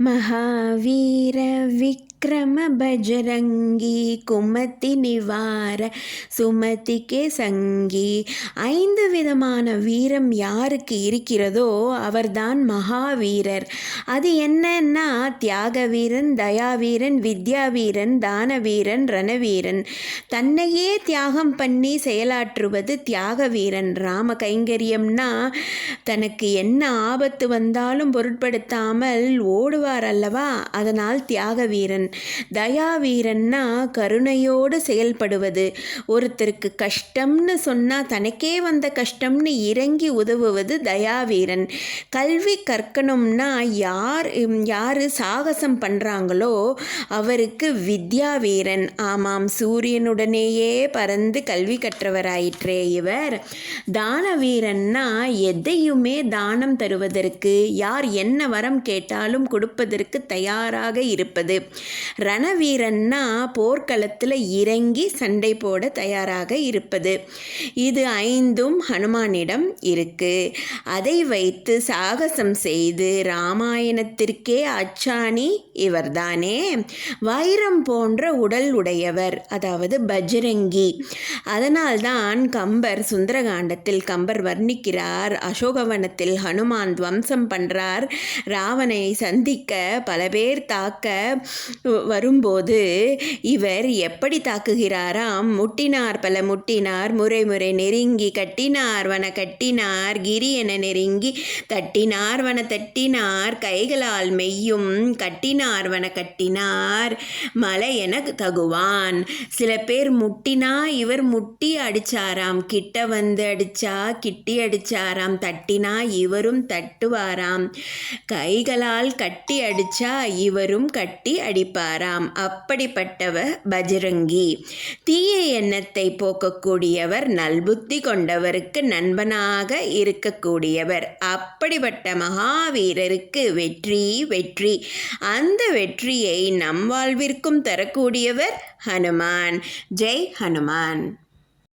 మహావీర విక్ விக்ரம பஜரங்கி குமத்தி நிவார சுமதிக்கே சங்கி ஐந்து விதமான வீரம் யாருக்கு இருக்கிறதோ அவர்தான் மகாவீரர். அது என்னன்னா தியாக வீரன் தயாவீரன் வித்யாவீரன் தானவீரன் ரணவீரன். தன்னையே தியாகம் பண்ணி செயலாற்றுவது தியாக வீரன் ராம கைங்கரியம்னா தனக்கு என்ன ஆபத்து வந்தாலும் பொருட்படுத்தாமல் ஓடுவார் அல்லவா? அதனால் தியாக வீரன் தயாவீரன்னா கருணையோடு செயல்படுவது. ஒருத்தருக்கு கஷ்டம்னு சொன்னால் தனக்கே வந்த கஷ்டம்னு இறங்கி உதவுவது தயாவீரன். கல்வி கற்கணும்னா யார் யார் சாகசம் பண்ணுறாங்களோ அவருக்கு வித்யா வீரன் ஆமாம் சூரியனுடனேயே பறந்து கல்வி கற்றவராயிற்றே இவர். தான வீரன்னா எதையுமே தானம் தருவதற்கு யார் என்ன வரம் கேட்டாலும் கொடுப்பதற்கு தயாராக இருப்பது. ரணவீரன்னா போர்க்களத்தில் இறங்கி சண்டை போட தயாராக இருப்பது. இது ஐந்தும் ஹனுமானிடம் இருக்கு. அதை வைத்து சாகசம் செய்து ராமாயணத்திற்கே அச்சாணி இவர்தானே. வைரம் போன்ற உடல் உடையவர் அதாவது பஜ்ரங்கி. அதனால்தான் கம்பர் சுந்தரகாண்டத்தில் கம்பர் வர்ணிக்கிறார் அசோகவனத்தில் ஹனுமான் துவம்சம் பண்ணுறார் ராவனை சந்திக்க பல பேர் தாக்க வரும்போது இவர் எப்படி தாக்குகிறாராம்? முட்டினார் பல முட்டினார் முறை முறை நெருங்கி கட்டினார் வன கட்டினார் கிரி என நெருங்கி தட்டினார் வன தட்டினார் கைகளால் மெய்யும் கட்டினார் வன கட்டினார் மலை என தகுவான். சில பேர் முட்டினா இவர் முட்டி அடிச்சாராம் கிட்ட வந்து அடிச்சா கிட்டி அடிச்சாராம் தட்டினா இவரும் தட்டுவாராம். கைகளால் கட்டி அடிச்சா இவரும் கட்டி அடிப்பார் இருப்பாராம் அப்படிப்பட்டவர் பஜரங்கி. தீய எண்ணத்தை போக்கக்கூடியவர் நல்புத்தி கொண்டவருக்கு நண்பனாக இருக்கக்கூடியவர். அப்படிப்பட்ட மகாவீரருக்கு வெற்றி வெற்றி. அந்த வெற்றியை நம் வாழ்விற்கும் தரக்கூடியவர் ஹனுமான். ஜெய் ஹனுமான்.